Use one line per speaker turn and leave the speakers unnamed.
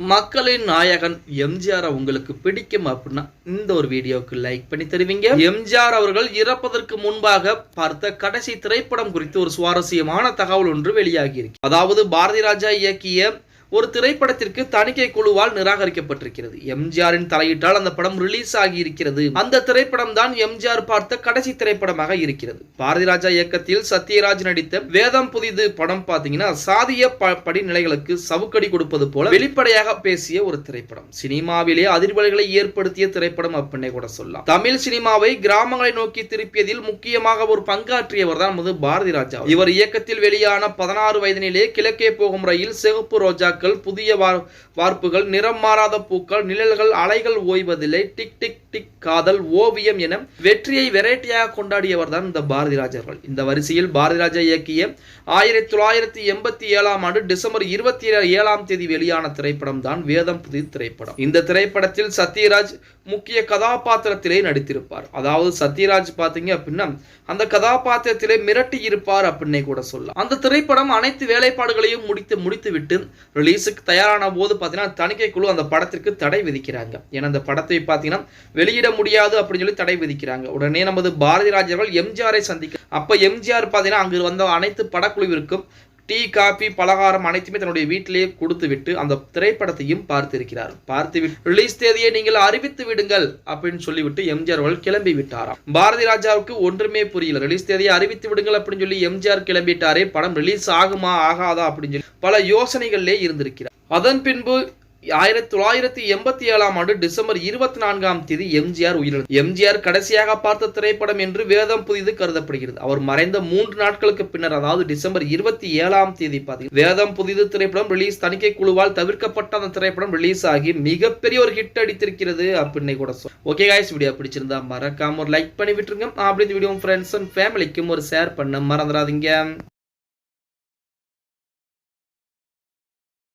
மக்களின் நாயகன் எம்ஜிஆர் உங்களுக்கு பிடிக்கும் அப்படின்னா இந்த ஒரு வீடியோக்கு லைக் பண்ணி தருவீங்க. எம்ஜிஆர் அவர்கள் இறப்பதற்கு முன்பாக பார்த்த கடைசி திரைப்படம் குறித்து ஒரு சுவாரஸ்யமான தகவல் ஒன்று வெளியாகி இருக்கு. அதாவது பாரதி ராஜா இயக்கிய ஒரு திரைப்படத்திற்கு தணிக்கை குழுவால் நிராகரிக்கப்பட்டிருக்கிறது. எம்ஜிஆரின் தலையிட்டால் அந்த படம் ரிலீஸ் ஆகி இருக்கிறது அந்த திரைப்படம் தான் எம்ஜிஆர் பார்த்த கடைசி திரைப்படமாக இருக்கிறது. பாரதி ராஜா இயக்கத்தில் சத்யராஜ் நடித்த வேதம் புதிது படம் பார்த்தீங்கன்னா சாதிய ப- படிநிலைகளுக்கு சவுக்கடி கொடுப்பது போல வெளிப்படையாக பேசிய ஒரு திரைப்படம். சினிமாவிலே அதிர்வலைகளை ஏற்படுத்திய திரைப்படம் அப்படின்னே கூட சொல்லலாம். தமிழ் சினிமாவை கிராமங்களை நோக்கி திருப்பியதில் முக்கியமாக ஒரு பங்காற்றியவர் தான் நமது பாரதி ராஜா இவர் இயக்கத்தில் வெளியான பதினாறு வயதினிலே கிழக்கே போகும் ரயில் சிவப்பு விழாக்கள் புதிய வார்ப்புகள் நிறம் மாறாத பூக்கள் நிழல்கள் அலைகள் ஓய்வதில்லை. டிக் டிக் டிக் காதல் ஓவியம் என வெற்றியை வெரைட்டியாக கொண்டாடியவர் தான் இந்த பாரதி ராஜர்கள் இந்த வரிசையில் பாரதி ராஜா இயக்கிய ஆயிரத்தி தொள்ளாயிரத்தி எண்பத்தி ஏழாம் ஆண்டு டிசம்பர் இருபத்தி ஏழாம் தேதி வெளியான திரைப்படம் தான் வேதம் புதி திரைப்படம். இந்த திரைப்படத்தில் சத்யராஜ் முக்கிய கதாபாத்திரத்திலே நடித்திருப்பார். அதாவது சத்யராஜ் பார்த்தீங்க அப்படின்னா அந்த கதாபாத்திரத்திலே மிரட்டி இருப்பார் அப்படின்னே கூட சொல்லலாம். அந்த திரைப்படம் அனைத்து வேலைப்பாடுகளையும் முடித்து முடித்து விட்டு ரிலீஸுக்கு தயாரான போது பார்த்தீங்கன்னா தணிக்கை குழு அந்த படத்திற்கு தடை விதிக்கிறாங்க. ஏன்னா அந்த படத்தை பார்த்தீங்கன்னா வெளியிட முடியாது அப்படின்னு சொல்லி தடை விதிக்கிறாங்க. உடனே நமது பாரதி ராஜர்கள் எம்ஜிஆரை சந்திக்க அப்போ எம்ஜிஆர் பார்த்தீங்கன்னா அங்கு வந்த அனைத்து படக்குழுவிற்கும் டீ காபி பலகாரம் அனைத்துமே தன்னுடைய வீட்டிலேயே கொடுத்து விட்டு அந்த திரைப்படத்தையும் பார்த்திருக்கிறார். பார்த்து ரிலீஸ் தேதியை நீங்கள் அறிவித்து விடுங்கள் அப்படின்னு சொல்லிவிட்டு எம்ஜிஆர் அவர்கள் கிளம்பி விட்டாராம். பாரதி ராஜாவுக்கு ஒன்றுமே புரியல. ரிலீஸ் தேதியை அறிவித்து விடுங்கள் அப்படின்னு சொல்லி எம்ஜிஆர் கிளம்பிட்டாரே படம் ரிலீஸ் ஆகுமா ஆகாதா அப்படின்னு சொல்லி பல யோசனைகளிலே இருந்திருக்கிறார். அதன் பின்பு ஆயிரத்தி தொள்ளாயிரத்தி எண்பத்தி ஏழாம் ஆண்டு டிசம்பர் இருபத்தி நான்காம் தேதி எம்ஜிஆர் உயிரிழந்தார். எம்ஜிஆர் கடைசியாக பார்த்த திரைப்படம் என்று வேதம் புதிது கருதப்படுகிறது. அவர் மறைந்த மூன்று நாட்களுக்கு பின்னர் அதாவது டிசம்பர் இருபத்தி ஏழாம் தேதி பார்த்தீங்கன்னா வேதம் புதிது திரைப்படம் ரிலீஸ் தணிக்கை குழுவால் தவிர்க்கப்பட்ட அந்த திரைப்படம் ரிலீஸ் ஆகி மிகப்பெரிய ஒரு ஹிட் அடித்திருக்கிறது அப்படின்னு கூட சொல்ல ஓகே காய்ஸ் வீடியோ பிடிச்சிருந்தா மறக்காம ஒரு லைக் பண்ணி விட்டுருங்க. அப்படி இந்த வீடியோ ஃப்ரெண்ட்ஸ் அண்ட் ஃபேமிலிக்கும் ஒரு ஷேர் பண்ண மறந்துடாதீங்க.